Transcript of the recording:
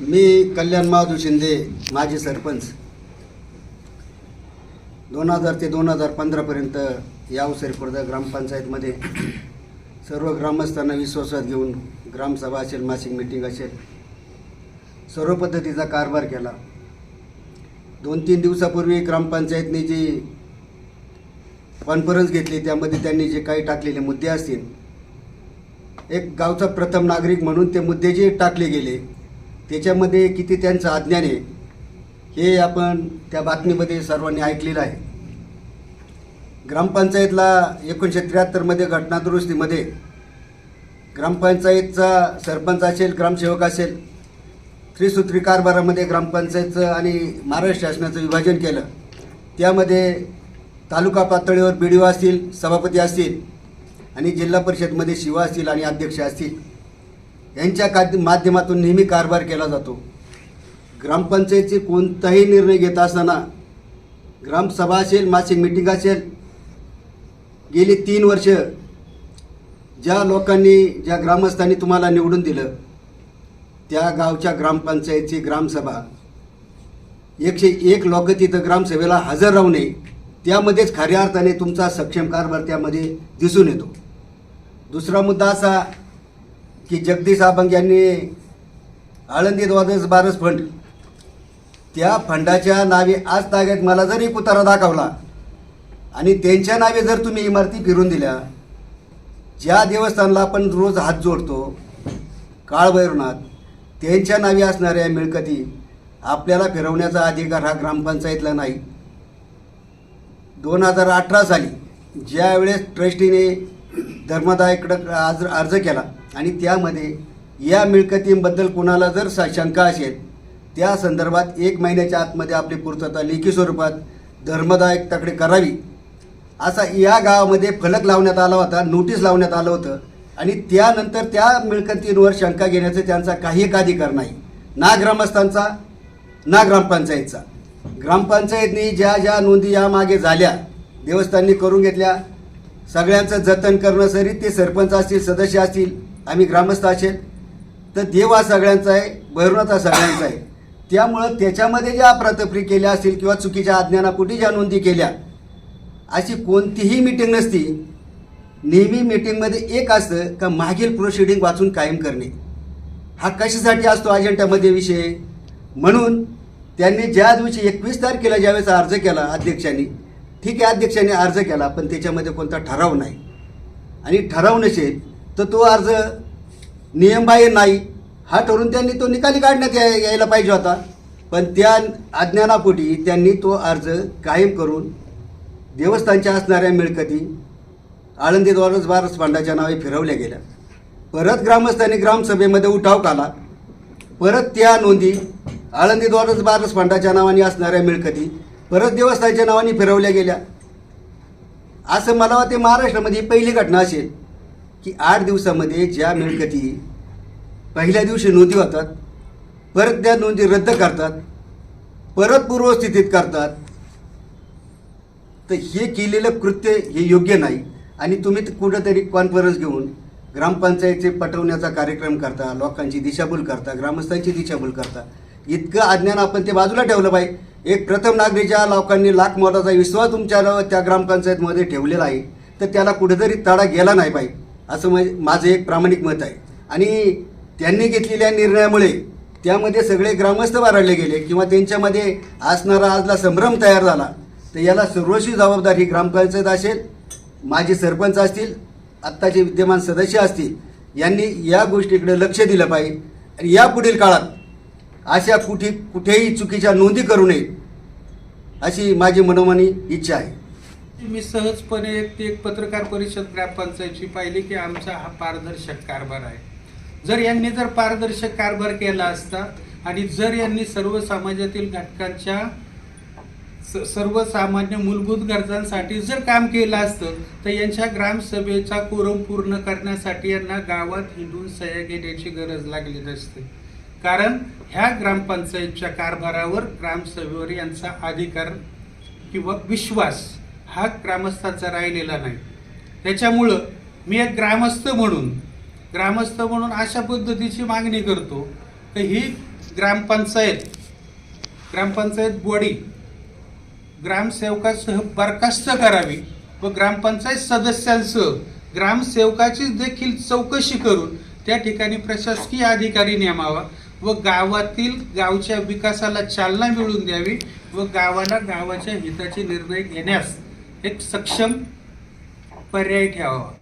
मी कल्याण महादू शिंदे माजी सरपंच. दोन हजार ते दोन हजार पंधरापर्यंत या अवसरी खुर्द ग्रामपंचायतमध्ये सर्व ग्रामस्थांना विश्वासात घेऊन ग्रामसभा असेल मासिक मिटिंग असेल सर्व पद्धतीचा कारभार केला. दोन तीन दिवसापूर्वी ग्रामपंचायतने जी कॉन्फरन्स घेतली त्यामध्ये त्यांनी जे काही टाकलेले मुद्दे असतील एक गावचा प्रथम नागरिक म्हणून ते मुद्दे जे टाकले गेले त्याच्यामध्ये किती त्यांचं अज्ञान आहे हे आपण त्या बातमीमध्ये सर्वांनी ऐकलेलं आहे. ग्रामपंचायतला एकोणीसशे त्र्याहत्तरमध्ये घटनादुरुस्तीमध्ये ग्रामपंचायतचा सरपंच असेल ग्रामसेवक असेल त्रिसूत्री कारभारामध्ये ग्रामपंचायतचं आणि महाराष्ट्र शासनाचं विभाजन केलं. त्यामध्ये तालुका पातळीवर बी डी ओ असतील सभापती असतील आणि जिल्हा परिषदमध्ये शिवा असतील आणि अध्यक्ष असतील. यांच्या का माध्यमातून नेहमी कारभार केला जातो. ग्रामपंचायतीचे कोणताही निर्णय घेत असताना ग्रामसभा असेल मासिक मिटिंग असेल गेली तीन वर्ष ज्या लोकांनी ज्या ग्रामस्थांनी तुम्हाला निवडून दिलं त्या गावच्या ग्रामपंचायतची ग्रामसभा. एकशे एक लोक तिथं ग्रामसभेला हजर राहू नये त्यामध्येच खऱ्या अर्थाने तुमचा सक्षम कारभार त्यामध्ये दिसून येतो. दुसरा मुद्दा असा की जगदीश आबंग यांनी आळंदी द्वादश बारस फंड. त्या फंडाच्या नावे आज ताग्यात मला जरी पुतारा दाखवला आणि त्यांच्या नावे जर तुम्ही इमारती फिरून दिल्या ज्या देवस्थानला आपण रोज हात जोडतो काळभैरवनाथ त्यांच्या नावे असणाऱ्या मिळकती आपल्याला फिरवण्याचा अधिकार हा ग्रामपंचायतला नाही. दोन हजार अठरा साली ज्यावेळेस ट्रस्टीने धर्मदायकडं अर्ज अर्ज केला आणि त्यामध्ये या मिळकतींबद्दल कुणाला जर शंका असेल त्या संदर्भात एक महिन्याच्या आतमध्ये आपली पूर्तता लेखी स्वरूपात धर्मदायकताकडे करावी. असा या गावामध्ये फलक लावण्यात आला होता नोटीस लावण्यात आलं होतं आणि त्यानंतर त्या मिळकतींवर शंका घेण्याचा त्यांचा काही एक अधिकार नाही. ना ग्रामस्थांचा ना ग्रामपंचायतचा. ग्रामपंचायतनी ज्या ज्या नोंदी यामागे झाल्या देवस्थांनी करून घेतल्या सगळ्यांचं जतन करणं सरी ते सरपंच असतील सदस्य असतील आम्ही ग्रामस्थ असेल. तर देव हा सगळ्यांचा आहे भैरवनाथ हा सगळ्यांचा आहे. त्यामुळं त्याच्यामध्ये ज्या अप्रातफ्री केल्या असतील किंवा चुकीच्या अज्ञानापोटी ज्या नोंदी केल्या अशी कोणतीही मिटिंग नसती. नेहमी मीटिंगमध्ये एक असतं का मागील प्रोसिडिंग वाचून कायम करणे. हा कशासाठी असतो अजेंडामध्ये विषय? म्हणून त्यांनी ज्या दिवशी एकवीस तारखेला ज्यावेळेस अर्ज केला अध्यक्षांनी ठीक आहे अध्यक्षांनी अर्ज केला पण त्याच्यामध्ये कोणता ठराव नाही. आणि ठराव नसेल तर तो अर्ज नियमबाह्य नाही. हा ठरून त्यांनी तो निकाली काढण्यात यायला पाहिजे होता. पण त्या अज्ञानापोटी त्यांनी तो अर्ज कायम करून देवस्थानच्या असणाऱ्या मिळकती आळंदी द्वारस बारस फंडाच्या नावे फिरवल्या गेल्या. परत ग्रामस्थांनी ग्रामसभेमध्ये उठाव काला. परत त्या नोंदी आळंदी द्वारस बारस फंडाच्या नावाने असणाऱ्या मिळकती परत देवस्थानच्या नावाने फिरवल्या गेल्या. असं मला वाटते महाराष्ट्रामध्ये पहिली घटना असेल. की आठ दिवसामध्ये ज्या मिळकती पहिल्या दिवशी नोंदी होतात परत त्या नोंदी रद्द करतात परत पूर्वस्थितीत करतात तर हे केलेलं कृत्य हे योग्य नाही. आणि तुम्ही कुठंतरी कॉन्फरन्स घेऊन ग्रामपंचायतचे पटवण्याचा कार्यक्रम करता लोकांची दिशाभूल करता ग्रामस्थांची दिशाभूल करता. इतकं अज्ञान आपण ते बाजूला ठेवलं पाहिजे. एक प्रथम नागरिकच्या लोकांनी लाख मोलाचा विश्वास तुमच्या त्या ग्रामपंचायतमध्ये ठेवलेला आहे तर त्याला कुठेतरी तडा गेला नाही पाहिजे. असं म्हणजे माझं एक प्रामाणिक मत आहे. आणि त्यांनी घेतलेल्या निर्णयामुळे त्यामध्ये सगळे ग्रामस्थ बारडले गेले किंवा त्यांच्यामध्ये असणारा आजला संभ्रम तयार झाला तर याला सर्वस्वी जबाबदारी ग्रामपंचायत असेल माजी सरपंच असतील आत्ताचे विद्यमान सदस्य असतील यांनी या गोष्टीकडे लक्ष दिलं पाहिजे. आणि या पुढील काळात अशा कुठे कुठेही चुकीच्या नोंदी करू नये अशी माझी मनोमनी इच्छा आहे. मी सहजपणे एक ती एक पत्रकार परिषद ग्रामपंचायतची पाहिली की आमचा हा पारदर्शक कारभार आहे. जर यांनी जर पारदर्शक कारभार केला असता आणि जर यांनी सर्व समाजातील घटकांच्या स- सर्वसामान्य मूलभूत गरजांसाठी जर काम केलं असतं तर यांच्या ग्रामसभेचा कोरम पूर्ण करण्यासाठी यांना गावात हिंडून सह्या घेण्याची गरज लागली नसते. कारण ह्या ग्रामपंचायतच्या कारभारावर ग्रामसभेवर यांचा अधिकार किंवा विश्वास हा ग्रामस्थांचा राहिलेला नाही. त्याच्यामुळं मी एक ग्रामस्थ म्हणून ग्रामस्थ म्हणून अशा पद्धतीची मागणी करतो तर ही ग्रामपंचायत ग्रामपंचायत बॉडी ग्रामसेवकासह बरखास्त करावी व ग्रामपंचायत सदस्यांसह ग्रामसेवकाची देखील चौकशी करून त्या ठिकाणी प्रशासकीय अधिकारी नेमावा व गावातील गावच्या विकासाला चालना मिळवून द्यावी व गावाला गावाच्या हिताचे निर्णय घेण्यास एक सक्षम पर्याय ठेवावा.